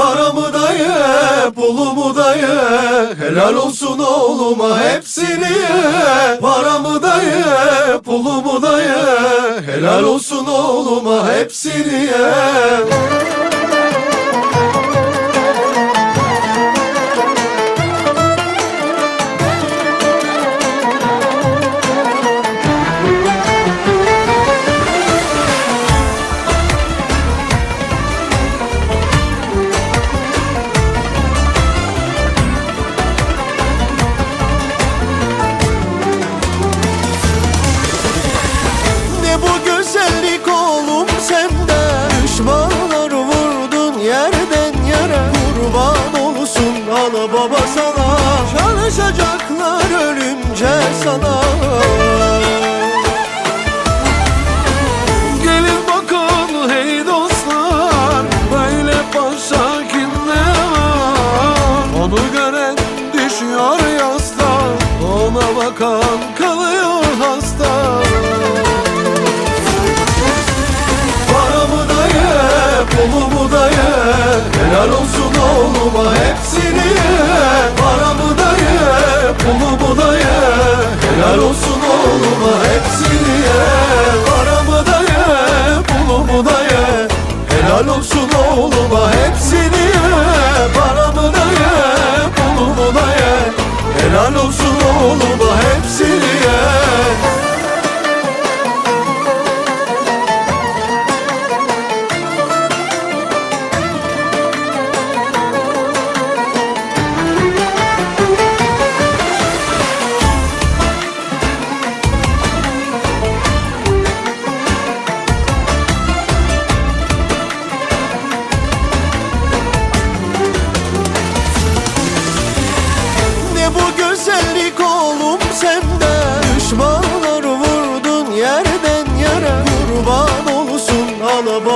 Paramı da ye, pulumu da ye Helal olsun oğluma hepsini. Ye Paramı da ye, pulumu da ye Helal olsun oğluma hepsini. ye baba sana. Çalışacaklar ölünce sana. Gelin bakın hey dostlar Böyle paşa kimde var Onu gören düşüyor yasta Ona bakan kalıyor hasta. Paramı da ye, pulumu da ye. Helal olsun oğluma hepsini Helal olsun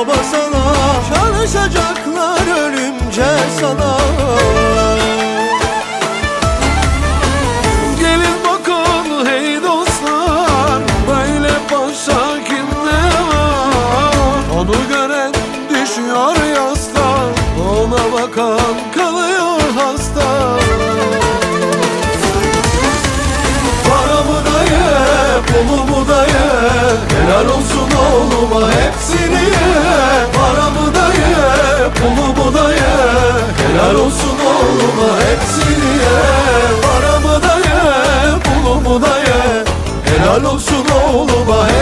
baba sana. Çalışacaklar ölünce sana. Gelin bakın hey dostlar Böyle başa kimde var? Onu gören düşüyor yasta Ona bakan kalıyor hasta. Paramı da ye, pulumu da ye Helal olsun hepsini ye Paramı da ye, pulumu da ye. Helal olsun oğluma hepsini ye. Paramı da ye, pulumu da ye. Helal olsun oğluma hepsini ye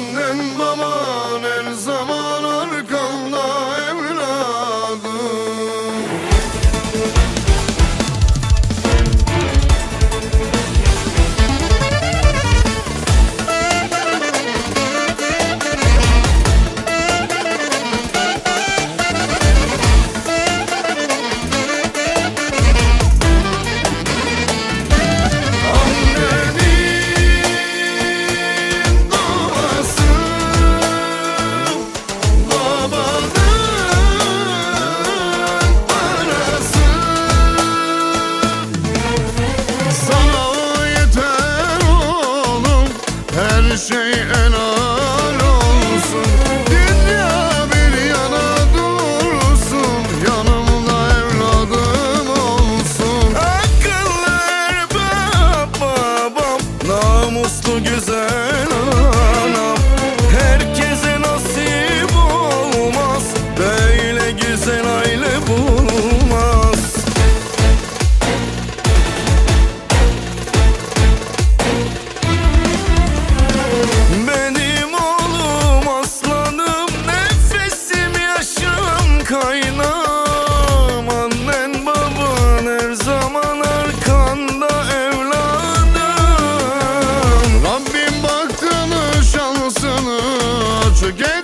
annen baba her şey el again.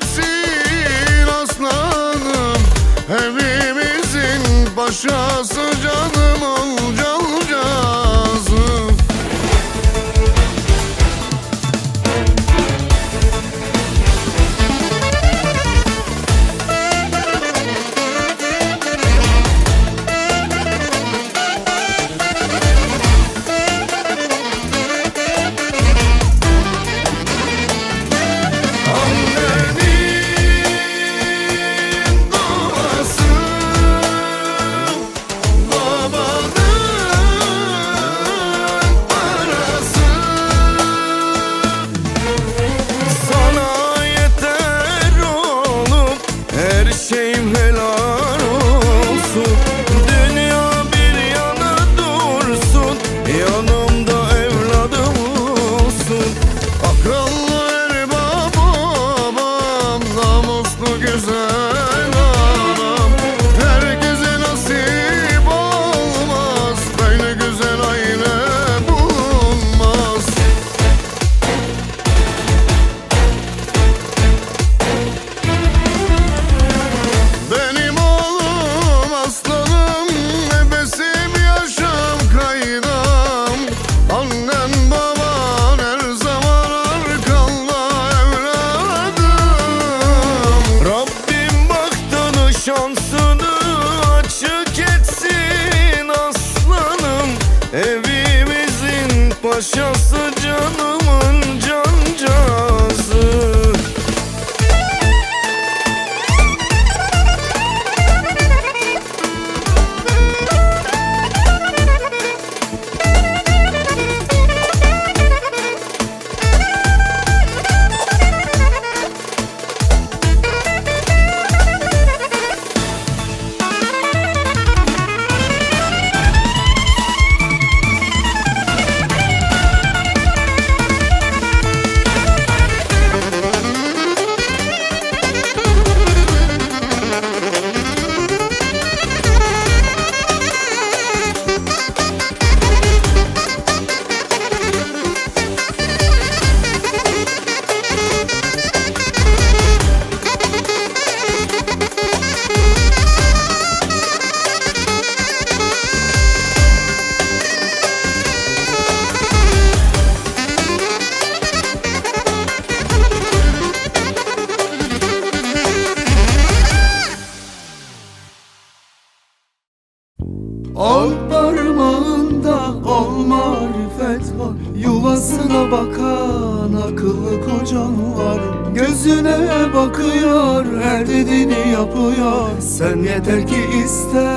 yapıyor. Sen yeter ki iste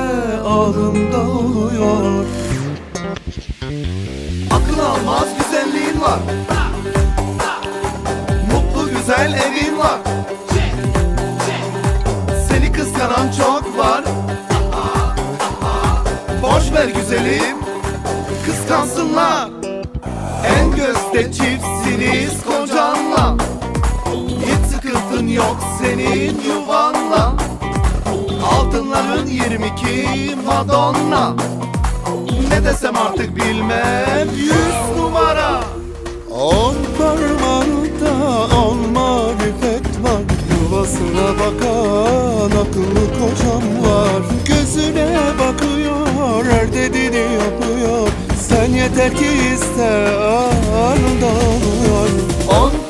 ağlımda oluyor. Akıl almaz güzelliğin var. Mutlu güzel evin var. Seni kıskanan çok var. Boş ver güzelim Kıskansınlar. En gözde çiftsiniz kocanla. Hiç sıkıntın yok senin yuvan Altınların 22 Madonna. Ne desem artık bilmem. Yüz numara. On parmağında on marifet var. Yuvasına bakan akıllı kocam var. Gözüne bakıyor her dediğini yapıyor. Sen yeter ki iste anında oluyor On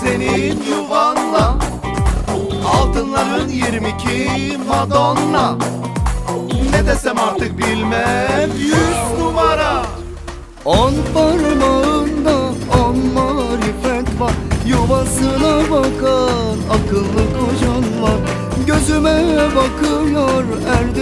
senin yuvanla Altınların 22 Madonna. Ne desem artık bilmem Yüz numara. On parmağında on marifet var Yuvasına bakan akıllı kocan var. Gözüme bakıyor er